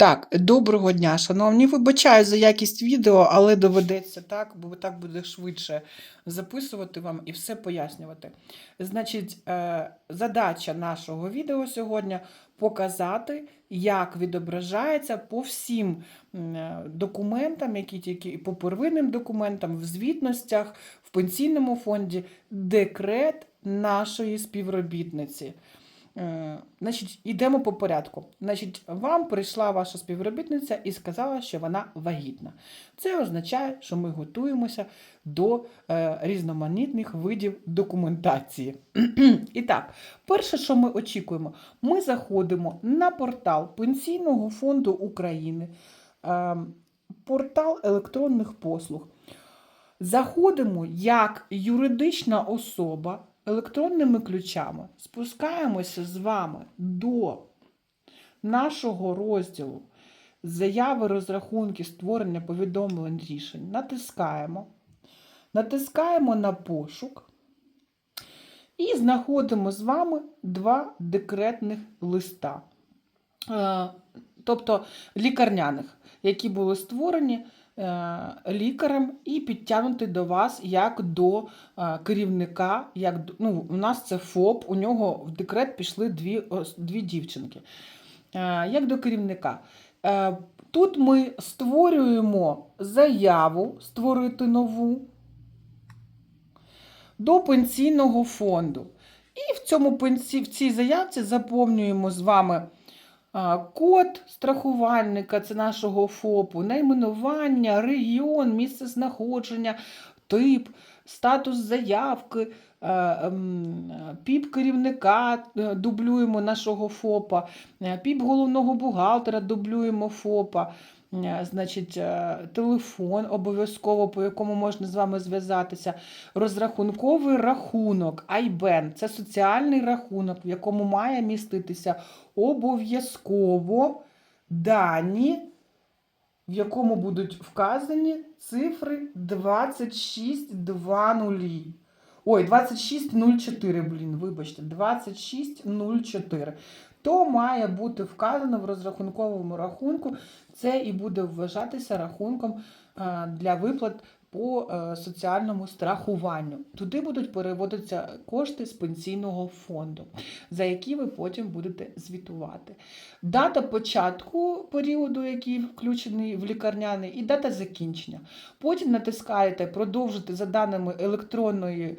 Так, доброго дня, шановні. Вибачаю за якість відео, але доведеться так, бо так буде швидше записувати вам і все пояснювати. Значить, е, задача нашого відео сьогодні показати, як відображається по всім е, документам, які тільки по первинним документам, в звітностях, в пенсійному фонді, декрет нашої співробітниці. Е, Значить, йдемо по порядку. Значить, вам прийшла ваша співробітниця і сказала, що вона вагітна. Це означає, що ми готуємося до е, різноманітних видів документації. І так, перше, що ми очікуємо, ми заходимо на портал Пенсійного фонду України, е, портал електронних послуг. Заходимо як юридична особа електронними ключами. Спускаємося з вами до нашого розділу заяви, розрахунки, створення повідомлень рішень. Натискаємо. Натискаємо на пошук і знаходимо з вами два декретних листа. Е, Тобто лікарняних, які були створені лікарем і підтягнуті до вас як до е, керівника. Як, ну, у нас це ФОП, у нього в декрет пішли дві, дві дівчинки. Е, Як до керівника. Е, Тут ми створюємо заяву, створити нову до пенсійного фонду. І в, цьому в цій заявці заповнюємо з вами код страхувальника, це нашого ФОПу, найменування, регіон, місце знаходження, тип, статус заявки, е, ем, піп керівника е, дублюємо нашого ФОПа, е, піп головного бухгалтера дублюємо ФОПа. Е, Значить, е, телефон обов'язково, по якому можна з вами зв'язатися. Розрахунковий рахунок, IBAN – це соціальний рахунок, в якому має міститися обов'язково дані, в якому будуть вказані цифри 2620. Ой, 2604, блін, вибачте, 2604. То має бути вказано в розрахунковому рахунку. Це і буде вважатися рахунком е, для виплат по е, соціальному страхуванню. Туди будуть переводитися кошти з пенсійного фонду, за які ви потім будете звітувати. Дата початку періоду, який включений в лікарняний, і дата закінчення. Потім натискаєте продовжити за даними електронної.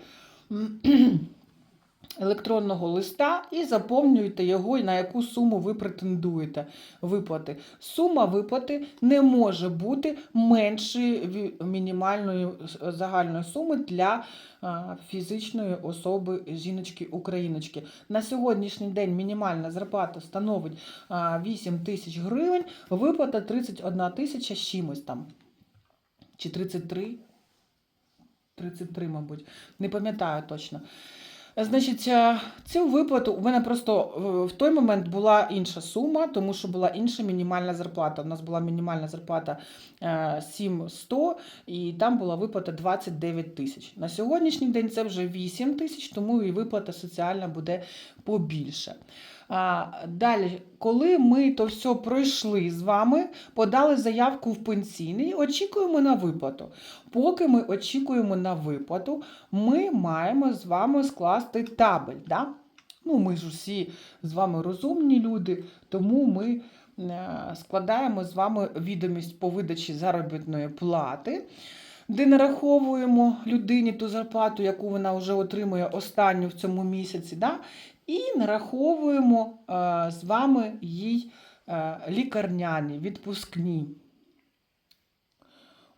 Електронного листа і заповнюєте його, на яку суму ви претендуєте виплати. Сума виплати не може бути меншою мінімальної загальної суми для фізичної особи жіночки-україночки. На сьогоднішній день мінімальна зарплата становить 8 тисяч гривень, виплата 31 тисяча з чимось там. Чи 33? 33, мабуть. Не пам'ятаю точно. Значить, е, цю виплату у мене просто е, в той момент була інша сума, тому що була інша мінімальна зарплата. У нас була мінімальна зарплата е, 7100, і там була виплата 29 тисяч. На сьогоднішній день це вже 8 тисяч, тому і виплата соціальна буде побільше. Далі, коли ми то все пройшли з вами, подали заявку в пенсійний, очікуємо на виплату. Поки ми очікуємо на виплату, ми маємо з вами скласти табель. Да? Ну, ми ж усі з вами розумні люди, тому ми е, складаємо з вами відомість по видачі заробітної плати, де нараховуємо людині ту зарплату, яку вона вже отримує останню в цьому місяці. Да? І нараховуємо е, з вами їй е, лікарняні, відпускні.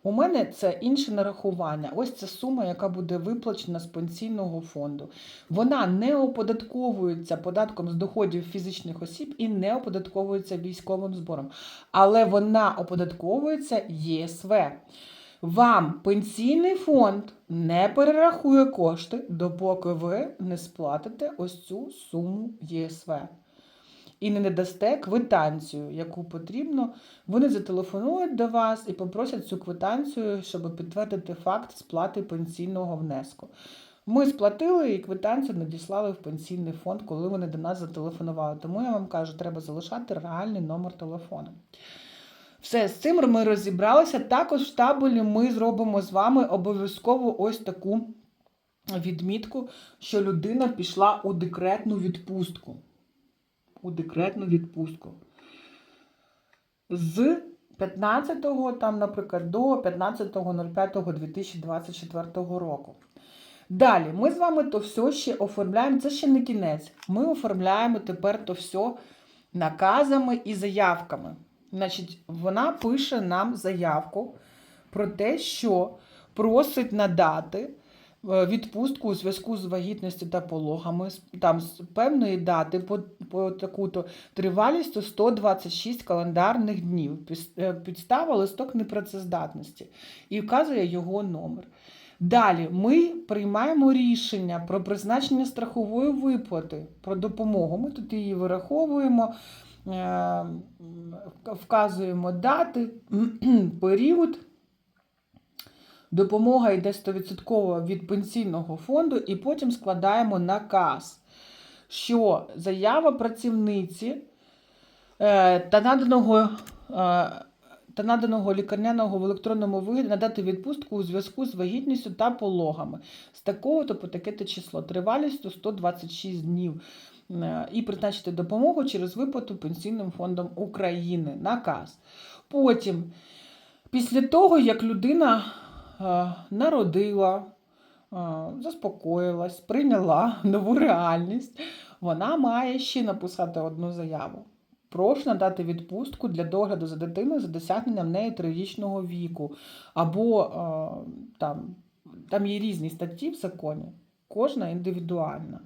У мене це інше нарахування. Ось це сума, яка буде виплачена з пенсійного фонду. Вона не оподатковується податком з доходів фізичних осіб і не оподатковується військовим збором. Але вона оподатковується ЄСВ. Вам пенсійний фонд не перерахує кошти, допоки ви не сплатите ось цю суму ЄСВ. І не надасте квитанцію, яку потрібно. Вони зателефонують до вас і попросять цю квитанцію, щоб підтвердити факт сплати пенсійного внеску. Ми сплатили і квитанцію надіслали в пенсійний фонд, коли вони до нас зателефонували. Тому я вам кажу, треба залишати реальний номер телефону. Все, з цим ми розібралися. Також в табелі ми зробимо з вами обов'язково ось таку відмітку, що людина пішла у декретну відпустку. У декретну відпустку. З 15-го, там, наприклад, до 15.05.2024 року. Далі, ми з вами то все ще оформляємо, це ще не кінець. Ми оформляємо тепер то все наказами і заявками. Значить, вона пише нам заявку про те, що просить надати е, відпустку у зв'язку з вагітністю та пологами, там з певної дати по, по таку-то тривалістю 126 календарних днів. Е, Підстава листок непрацездатності і вказує його номер. Далі ми приймаємо рішення про призначення страхової виплати, про допомогу. Ми тут її вираховуємо, вказуємо дати, період. Допомога йде 100% від пенсійного фонду, і потім складаємо наказ, що заява працівниці е, та наданого. е, та наданого лікарняного в електронному вигляді надати відпустку у зв'язку з вагітністю та пологами з такого то по таке-то число тривалістю 126 днів Е, і призначити допомогу через виплату Пенсійним фондом України. Наказ. Потім, після того, як людина е, народила, е, заспокоїлась, прийняла нову реальність, вона має ще написати одну заяву. Прошу надати відпустку для догляду за дитиною за досягненням неї трирічного віку. Або е, там, там є різні статті в законі, кожна індивідуальна.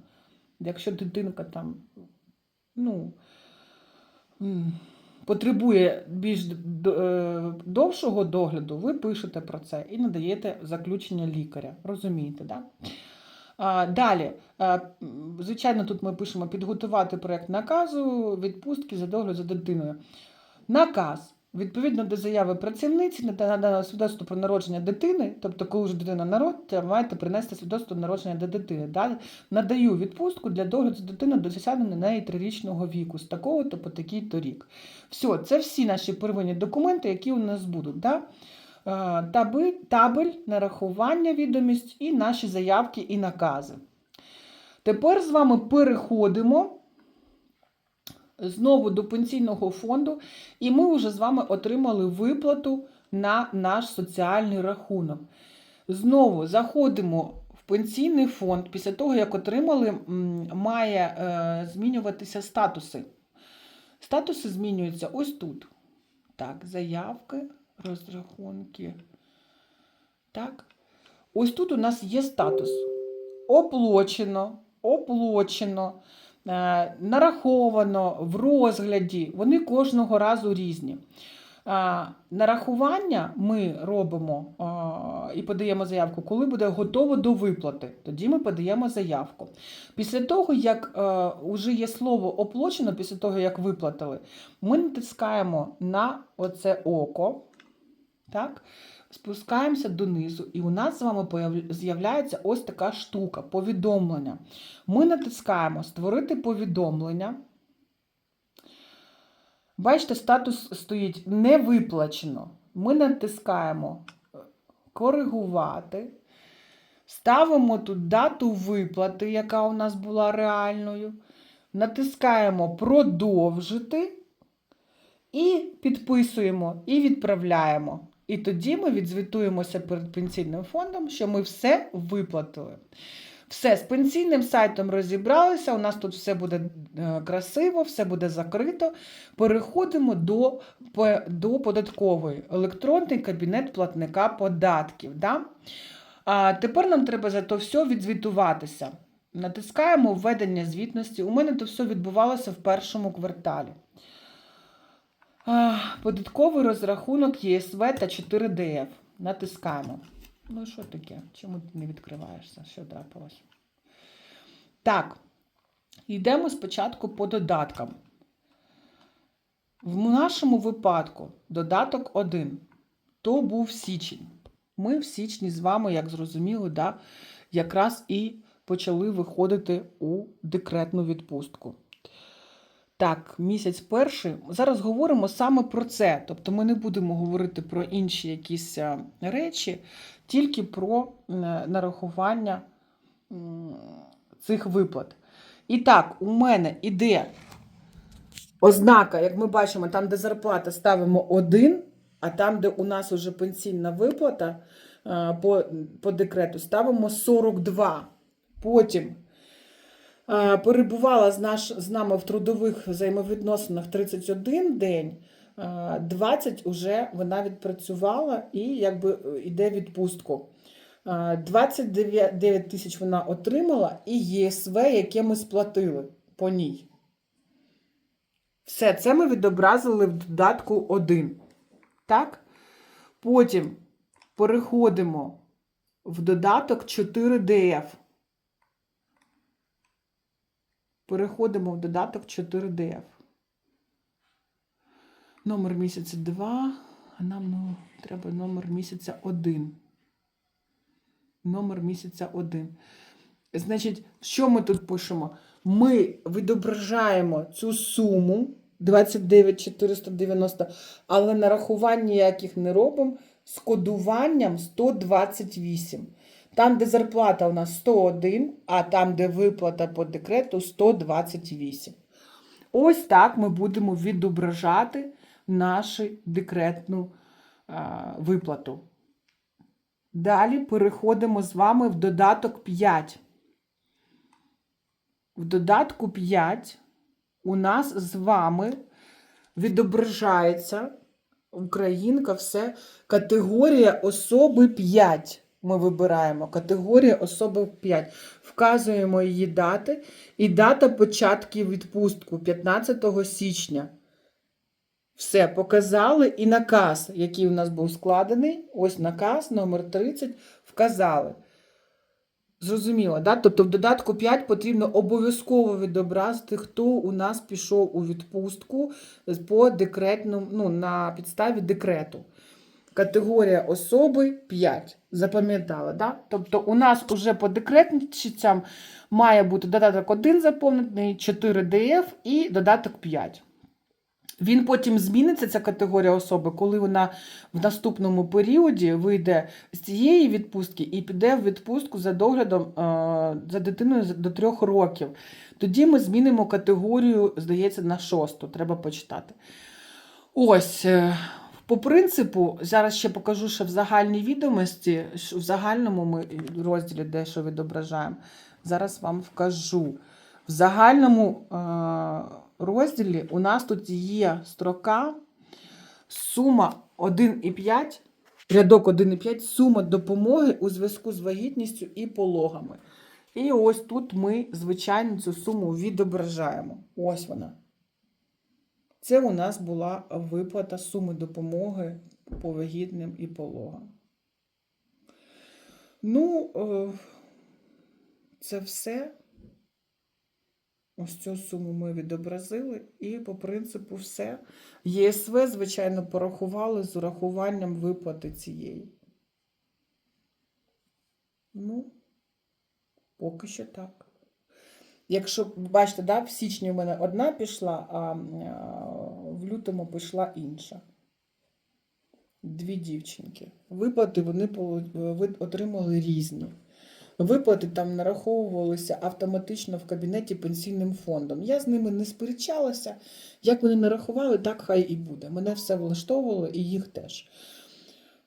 Якщо дитинка там, ну, потребує більш е, довшого догляду, ви пишете про це і надаєте заключення лікаря. Розумієте, так? Да? Далі, звичайно, тут ми пишемо підготувати проєкт наказу відпустки за догляд за дитиною. Наказ. Відповідно до заяви працівниці на надане свідоцтво про народження дитини, тобто, коли вже дитина народиться, маєте принести свідоцтво народження до дитини. Надаю відпустку для догляду за дитиною до досягнення неї трирічного віку, з такого то по такий то рік. Все, це всі наші первинні документи, які у нас будуть. Да? Е, Таби, табель, нарахування відомість і наші заявки і накази. Тепер з вами переходимо знову до пенсійного фонду, і ми вже з вами отримали виплату на наш соціальний рахунок. Знову заходимо в пенсійний фонд. Після того, як отримали, має е, змінюватися статуси. Статуси змінюються ось тут. Так, заявки, розрахунки. Так. Ось тут у нас є статус. Оплачено, е, нараховано, в розгляді. Вони кожного разу різні. Нарахування ми робимо і подаємо заявку, коли буде готово до виплати. Тоді ми подаємо заявку. Після того, як е, вже є слово оплачено, після того, як виплатили, ми натискаємо на оце око. Так? Спускаємося донизу, і у нас з вами з'являється ось така штука повідомлення. Ми натискаємо Створити повідомлення. Бачите, статус стоїть не виплачено. Ми натискаємо е, коригувати. Ставимо тут дату виплати, яка у нас була реальною. Натискаємо продовжити і підписуємо, і відправляємо. І тоді ми відзвітуємося перед пенсійним фондом, що ми все виплатили. Все, з пенсійним сайтом розібралися. У нас тут все буде е, красиво, все буде закрито. Переходимо до, до податкової. Електронний кабінет платника податків. Да? А тепер нам треба за то все відзвітуватися. Натискаємо введення звітності. У мене то все відбувалося в першому кварталі. Податковий розрахунок ЄСВ та 4ДФ. Натискаємо. Ну, що таке? Чому ти не відкриваєшся? Що трапилось? Так. Йдемо спочатку по додаткам. В нашому випадку додаток 1. То був січень. Ми в січні з вами, як зрозуміли, да, якраз і почали виходити у декретну відпустку. Так, місяць перший. Зараз говоримо саме про це. Тобто ми не будемо говорити про інші якісь речі, тільки про е, нарахування цих виплат. І так, у мене іде ознака, як ми бачимо, там, де зарплата ставимо 1, а там, де у нас вже пенсійна виплата е, по, по декрету, ставимо 42. Потім е, перебувала з, наш, з нами в трудових взаємовідносинах 31 день. е, 20 вже вона відпрацювала і якби е, йде відпустку. Е, 29 тисяч вона отримала і ЄСВ, яке ми сплатили по ній. Все це ми відобразили в додатку 1. Так? Потім переходимо в додаток 4DF. Переходимо в додаток 4DF. Номер місяця 2, а нам ну, треба номер місяця 1. Номер місяця 1. Значить, що ми тут пишемо? Ми відображаємо цю суму 29 490, але нарахувань ніяких не робимо з кодуванням 128. Там, де зарплата у нас 101, а там, де виплата по декрету 128. Ось так ми будемо відображати нашу декретну виплату. Далі переходимо з вами в додаток 5. В додатку 5 у нас з вами відображається Українка, все. Категорія особи 5. Ми вибираємо категорія особи 5. Вказуємо її дати. І дата початку відпустку 15 січня. Все, показали і наказ, який у нас був складений. Ось наказ номер 30 вказали. Зрозуміло, да? Тобто в додатку 5 потрібно обов'язково відобразити, хто у нас пішов у відпустку по декретному, ну, на підставі декрету. Категорія особи 5. Запам'ятали, да? Тобто у нас уже по декретницям має бути додаток 1 заповнений, 4 ДФ і додаток 5. Він потім зміниться, ця категорія особи, коли вона в наступному періоді вийде з цієї відпустки і піде в відпустку за доглядом е, за дитиною до трьох років. Тоді ми змінимо категорію, здається, на шосту. Треба почитати. Ось. По принципу, зараз ще покажу, що в загальній відомості, в загальному ми розділі дещо відображаємо. Зараз вам вкажу. В загальному е, розділі у нас тут є строка сума 1,5, рядок 1,5, сума допомоги у зв'язку з вагітністю і пологами. І ось тут ми, звичайно, цю суму відображаємо. Ось вона. Це у нас була виплата суми допомоги по вагітним і пологам. Ну, е, це все. Ось цю суму ми відобразили, і по принципу все. ЄСВ, звичайно, порахували з урахуванням виплати цієї. Ну, поки що так. Якщо бачите, да, в січні в мене одна пішла, а а, в лютому пішла інша. Дві дівчинки. Виплати вони отримали різні. Виплати там нараховувалися автоматично в кабінеті пенсійним фондом. Я з ними не сперечалася. Як вони нарахували, так хай і буде. Мене все влаштовувало і їх теж.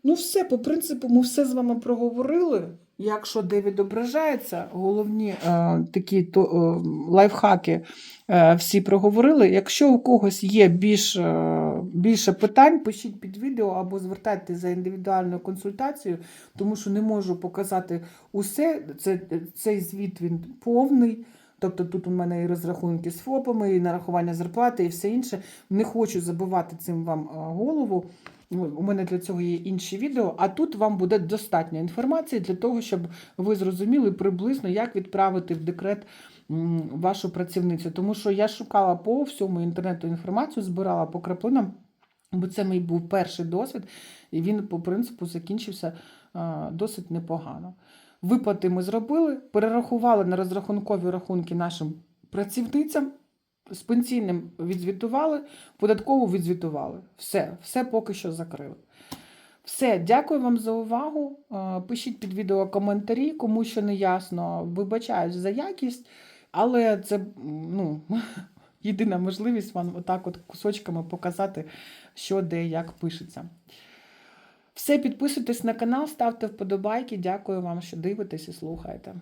Ну, все, по принципу, ми все з вами проговорили. Якщо де відображається, головні е, такі то, е, лайфхаки е, всі проговорили. Якщо у когось є більш, е, більше питань, пишіть під відео або звертайтеся за індивідуальною консультацією, тому що не можу показати усе. Це, цей звіт він повний. Тобто тут у мене і розрахунки з ФОПами, і нарахування зарплати, і все інше. Не хочу забивати цим вам е, голову. Ну, У мене для цього є інші відео, а тут вам буде достатньо інформації для того, щоб ви зрозуміли приблизно, як відправити в декрет вашу працівницю. Тому що я шукала по всьому інтернету інформацію, збирала по краплинам, бо це мій був перший досвід, і він по принципу закінчився досить непогано. Виплати ми зробили, перерахували на розрахункові рахунки нашим працівницям, з пенсійним відзвітували, податкову відзвітували. Все, все поки що закрили. Все, дякую вам за увагу. Е, Пишіть під відео коментарі, кому що не ясно. Вибачаюсь за якість, але це ну, єдина можливість вам отак от кусочками показати, що де як пишеться. Все, підписуйтесь на канал, ставте вподобайки. Дякую вам, що дивитесь і слухаєте.